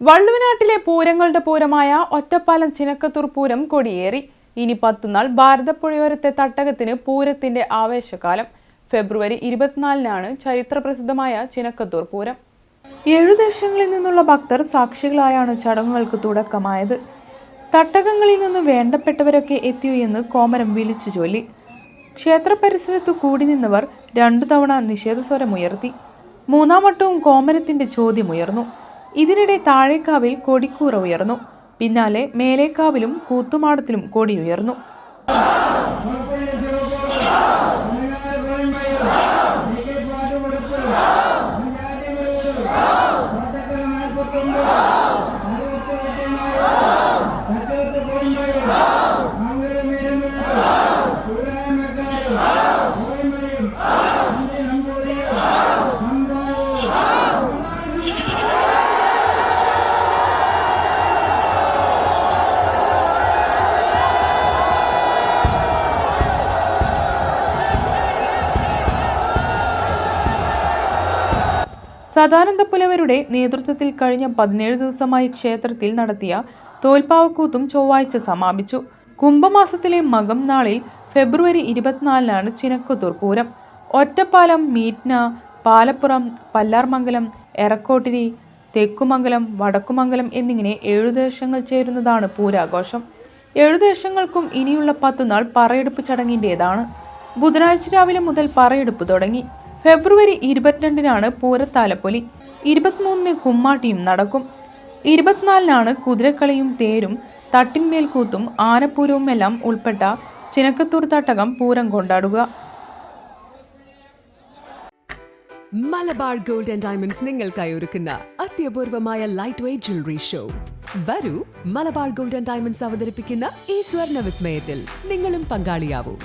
വള്ളുവനാട്ടിലെ പൂരങ്ങളുടെ പൂരമായ ഒറ്റപ്പാലം ചിനക്കത്തൂർ പൂരം കൊടിയേറി. ഇനി പത്തുനാൾ ഭാരതപ്പുഴയോരത്തെ തട്ടകത്തിന് പൂരത്തിന്റെ ആവേശകാലം. ഫെബ്രുവരി ഇരുപത്തിനാലിനാണ് ചരിത്രപ്രസിദ്ധമായ ചിനക്കത്തൂർ പൂരം. ഏഴു ദേശങ്ങളിൽ നിന്നുള്ള ഭക്തർ സാക്ഷികളായാണ് ചടങ്ങുകൾക്ക് തുടക്കമായത്. തട്ടകങ്ങളിൽ നിന്ന് വേണ്ടപ്പെട്ടവരൊക്കെ എത്തിയോ എന്ന് കോമരം വിളിച്ചു ചൊല്ലി. ക്ഷേത്ര പരിസരത്തു കൂടി നിന്നവർ രണ്ടു തവണ നിഷേധസ്വരമുയർത്തി. മൂന്നാം വട്ടവും കോമരത്തിന്റെ ചോദ്യമുയർന്നു ഇതിനിടെ താഴേക്കാവിൽ കൊടിക്കൂറ ഉയർന്നു. പിന്നാലെ മേലേക്കാവിലും കൂത്തുമാടത്തിലും കൊടിയുയർന്നു സദാനന്ദ പുലവരുടെ നേതൃത്വത്തിൽ കഴിഞ്ഞ പതിനേഴ് ദിവസമായി ക്ഷേത്രത്തിൽ നടത്തിയ തോൽപ്പാവക്കൂത്തും ചൊവ്വാഴ്ച സമാപിച്ചു. കുംഭമാസത്തിലെ മകം നാളിൽ ഫെബ്രുവരി ഇരുപത്തിനാലിനാണ് ചിനക്കത്തൂർ പൂരം. ഒറ്റപ്പാലം മീറ്റ്ന പാലപ്പുറം പല്ലാർമംഗലം എറക്കോട്ടിരി തെക്കുമംഗലം വടക്കുമംഗലം എന്നിങ്ങനെ ഏഴു ദേശങ്ങൾ ചേരുന്നതാണ് പൂരാഘോഷം. ഏഴു ദേശങ്ങൾക്കും ഇനിയുള്ള പത്തുനാൾ പറയെടുപ്പ് ചടങ്ങിന്റേതാണ് ബുധനാഴ്ച രാവിലെ മുതൽ പറയെടുപ്പ് തുടങ്ങി. ഫെബ്രുവരി ഇരുപത്തിരണ്ടിനാണ് പൂരത്താലപ്പൊലി ഇരുപത്തിമൂന്നിന് കുമ്മാട്ടിയും നടക്കും. ഇരുപത്തിനാലിനാണ് കുതിരക്കളിയും തേരും തട്ടിന്മേൽക്കൂത്തും ആനപ്പൂരവും എല്ലാം ഉൾപ്പെട്ട ചിനക്കത്തൂർ തട്ടകം പൂരം കൊണ്ടാടുക. മലബാർ ഗോൾഡ് ആൻഡ് ഡയമണ്ട്സ് നിങ്ങൾക്കായി ഒരുക്കുന്ന അത്യപൂർവമായ ലൈറ്റ് വെയ്റ്റ് ജ്വല്ലറി ഷോ. വരൂ മലബാർ ഗോൾഡ് ആൻഡ് ഡയമണ്ട്സ് അവതരിപ്പിക്കുന്ന ഈ സ്വർണ വിസ്മയത്തിൽ നിങ്ങളും പങ്കാളിയാവൂ.